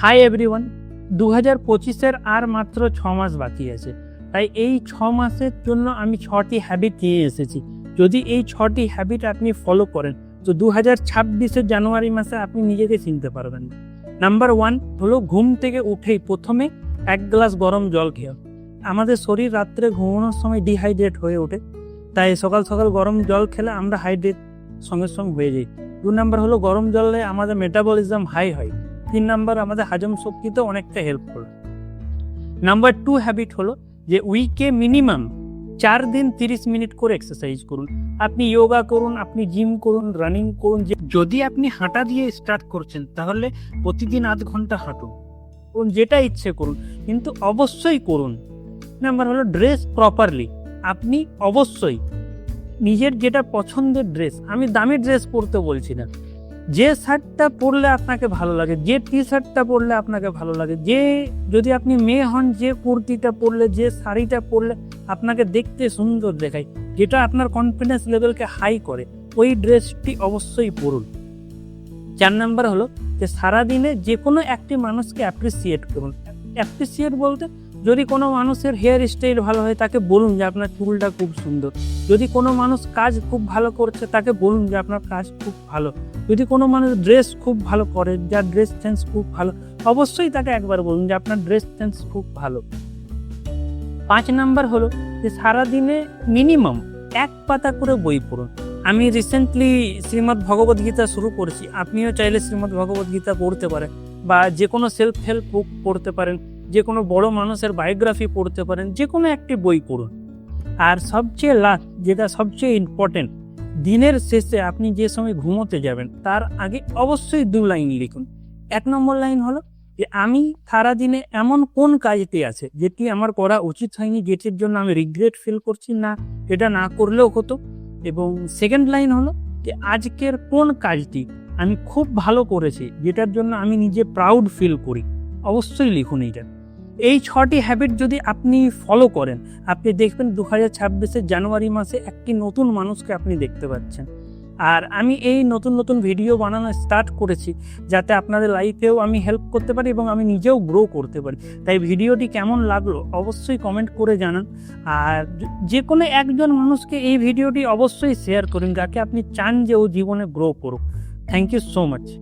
Hi everyone দু হাজার পঁচিশের আর মাত্র ছ মাস বাকি আছে। তাই এই ছ মাসের জন্য আমি ছটি হ্যাবিট নিয়ে এসেছি। যদি এই ছটি হ্যাবিট আপনি ফলো করেন, তো দু হাজার ছাব্বিশের জানুয়ারি মাসে আপনি নিজেকে চিনতে পারবেন। নাম্বার ওয়ান হলো ঘুম থেকে উঠেই প্রথমে এক গ্লাস গরম জল খেয়ে আমাদের শরীর রাত্রে ঘুমানোর সময় ডিহাইড্রেট হয়ে ওঠে। তাই সকাল সকাল গরম জল খেলে আমরা হাইড্রেট সঙ্গে সঙ্গে হয়ে যাই। দু নাম্বার হলো গরম জলে আমাদের মেটাবলিজম হাই হয়। তিন নাম্বার, আমাদের হজম শক্তিতে অনেকটা হেল্প করে। নাম্বার টু হ্যাবিট হলো যে উইকে মিনিমাম চার দিন তিরিশ মিনিট করে এক্সারসাইজ করুন। আপনি যোগা করুন, আপনি জিম করুন রানিং করুন যদি আপনি হাঁটা দিয়ে স্টার্ট করছেন, তাহলে প্রতিদিন আধ ঘণ্টা হাঁটুন। করুন, যেটা ইচ্ছে করুন, কিন্তু অবশ্যই করুন। নাম্বার হলো ড্রেস প্রপারলি আপনি অবশ্যই নিজের যেটা পছন্দের ড্রেস আমি দামি ড্রেস পরতে বলছি না যে শার্টটা পরলে আপনাকে ভালো লাগে, যে টি শার্টটা পরলে আপনাকে ভালো লাগে, যে যদি আপনি মেয়ে হন, যে কুর্তিটা পরলে, যে শাড়িটা পরলে আপনাকে দেখতে সুন্দর দেখায়, যেটা আপনার কনফিডেন্স লেভেলকে হাই করে, ওই ড্রেসটি অবশ্যই পরুন। চার নাম্বার হলো যে সারাদিনে যে কোনো একটি মানুষকে অ্যাপ্রিসিয়েট করুন। অ্যাপ্রিসিয়েট বলতে যদি কোনো মানুষের হেয়ার স্টাইল ভালো হয়, তাকে বলুন যে আপনার চুলটা খুব সুন্দর। যদি কোনো মানুষ কাজ খুব ভালো করছে, তাকে বলুন যে আপনার কাজ খুব ভালো। যদি কোনো মানুষ ড্রেস খুব ভালো করে, যার ড্রেস সেন্স খুব ভালো, অবশ্যই তাকে একবার বলুন যে আপনার ড্রেস সেন্স খুব ভালো। পাঁচ নাম্বার হলো যে সারাদিনে মিনিমাম এক পাতা করে বই পড়ুন। আমি রিসেন্টলি শ্রীমদ্ ভগবদ গীতা শুরু করেছি। আপনিও চাইলে শ্রীমদ্ ভগবদ গীতা পড়তে পারেন বা যে কোনো সেলফ হেল্প বুক পড়তে পারেন। যে কোনো বড় মানুষের বায়োগ্রাফি পড়তে পারেন, যে কোনো একটি বই পড়ুন। আর সবচেয়ে লাস্ট যেটা সবচেয়ে ইম্পর্টেন্ট দিনের শেষে আপনি যে সময় ঘুমোতে যাবেন, তার আগে অবশ্যই দু লাইন লিখুন। এক নম্বর লাইন হলো যে, আমি সারা দিনে এমন কোন কাজটি আছে, যেটি আমার করা উচিত হয়নি, যেটির জন্য আমি রিগ্রেট ফিল করছি না, এটা না করলেও হতো? এবং সেকেন্ড লাইন হলো যে, আজকের কোন কাজটি আমি খুব ভালো করেছি, যেটার জন্য আমি নিজে প্রাউড ফিল করি? অবশ্যই লিখুন এইটা। এই ছটি হ্যাবিট যদি আপনি ফলো করেন, আপনি দেখবেন দু হাজার ছাব্বিশের জানুয়ারি মাসে একটি নতুন মানুষকে আপনি দেখতে পাচ্ছেন। আর আমি এই নতুন নতুন ভিডিও বানানো স্টার্ট করেছি, যাতে আপনাদের লাইফেও আমি হেল্প করতে পারি এবং আমি নিজেও গ্রো করতে পারি। তাই ভিডিওটি কেমন লাগল অবশ্যই কমেন্ট করে জানান। আর যে- কোনো একজন মানুষকে এই ভিডিওটি অবশ্যই শেয়ার করুন যাকে আপনি চান যে ও জীবনে গ্রো করুক। Thank you so much